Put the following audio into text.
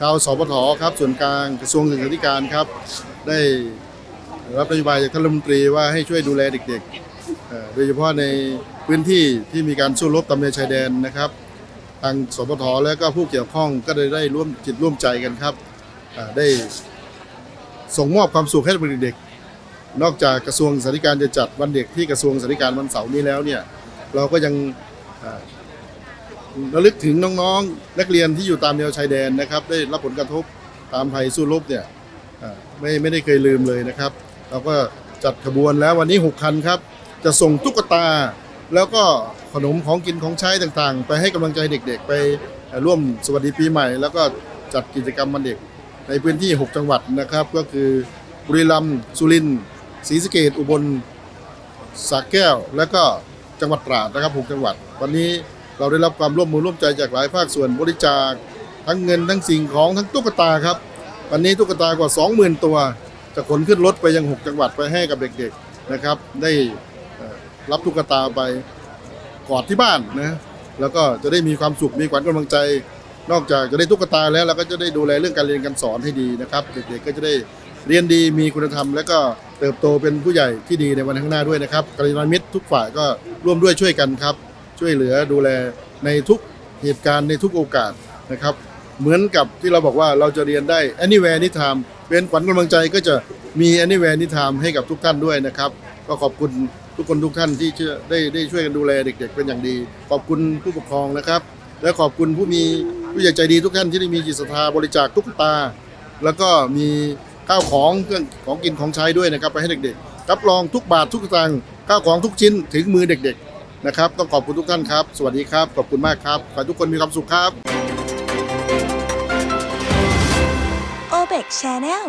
ชาวสปทครับส่วนกลางกระทรวงศึกษาธิการครับ ได้รับนโยบายจากท่านรัฐมนตรีว่าให้ช่วยดูแลเด็กๆ โดยเฉพาะในพื้นที่ที่มีการสู้รบตามแนวชายแดนนะครับ ทางสปทและก็ผู้เกี่ยวข้องก็ได้ได้ร่วมจิตร่วมใจกันครับได้ส่งมอบความสุขให้กับเด็กๆนอกจากกระทรวงศึกษาธิการจะจัดวันเด็กที่กระทรวงศึกษาธิการวันเสาร์นี้แล้วเนี่ยเราก็ยัง ระลึกถึงน้องๆ นักเรียนที่อยู่ตามแนวชายแดนนะครับ ได้รับผลกระทบตามภัยสู้รบเนี่ยไม่ไม่ได้เคยลืมเลยนะครับ เราก็จัดขบวนแล้ววันนี้ 6 คันครับ จะส่งตุ๊กตา แล้วก็ขนมของกินของใช้ต่างๆ ไปให้กำลังใจเด็กๆ ไปร่วมสวัสดีปีใหม่ แล้วก็จัดกิจกรรมวันเด็กในพื้นที่ 6 จังหวัดนะครับ ก็คือบุรีรัมย์สุรินทร์ศรีสะเกษอุบลสระแก้ว และก็จังหวัดตราดนะครับ 6 จังหวัด วันนี้ เราได้รับความร่วมมือร่วมใจจากหลายภาคส่วนบริจาค ทั้งเงินทั้งสิ่งของทั้งตุ๊กตาครับ วันนี้ตุ๊กตากว่า 20,000 ตัว จะขนขึ้นรถไปยัง 6 จังหวัดไปให้กับเด็กๆนะครับ ได้รับตุ๊กตาไปกอดที่บ้านนะแล้วก็จะได้มีความสุขมีขวัญกำลังใจ นอกจากจะได้ตุ๊กตาแล้วเราก็จะได้ดูแลเรื่องการเรียนการสอนให้ดีนะครับ เด็กๆก็จะได้เรียนดีมีคุณธรรม และก็เติบโตเป็นผู้ใหญ่ที่ดีในวันข้างหน้าด้วยนะครับกัลยาณมิตรทุกฝ่ายก็ร่วมด้วยช่วยกันครับ ช่วยเหลือดูแลในทุกเหตุการณ์ในทุกโอกาสนะครับ เหมือนกับที่เราบอกว่าเราจะเรียนได้ anywhere anytime เป็นขวัญกำลังใจก็จะมี anywhere anytime ให้กับทุกท่านด้วยนะครับ ก็ขอบคุณทุกคนทุกท่านที่เชื่อได้ได้ช่วยกันดูแลเด็ก ๆ เป็นอย่างดี ขอบคุณผู้ปกครองนะครับ และขอบคุณผู้มีผู้ใหญ่ใจดีทุกท่านที่ได้มีจิตศรัทธาบริจาคตุ๊กตา แล้วก็มีข้าวของเครื่องของกินของใช้ด้วยนะครับ ไปให้เด็กๆรับรองทุกบาททุกสตางค์ข้าวของทุกชิ้นถึงมือเด็ก ๆ นะครับ ต้องขอบคุณทุกท่านครับ สวัสดีครับ ขอบคุณมากครับ ขอให้ทุกคนมีความสุขครับโอเบกชาแนล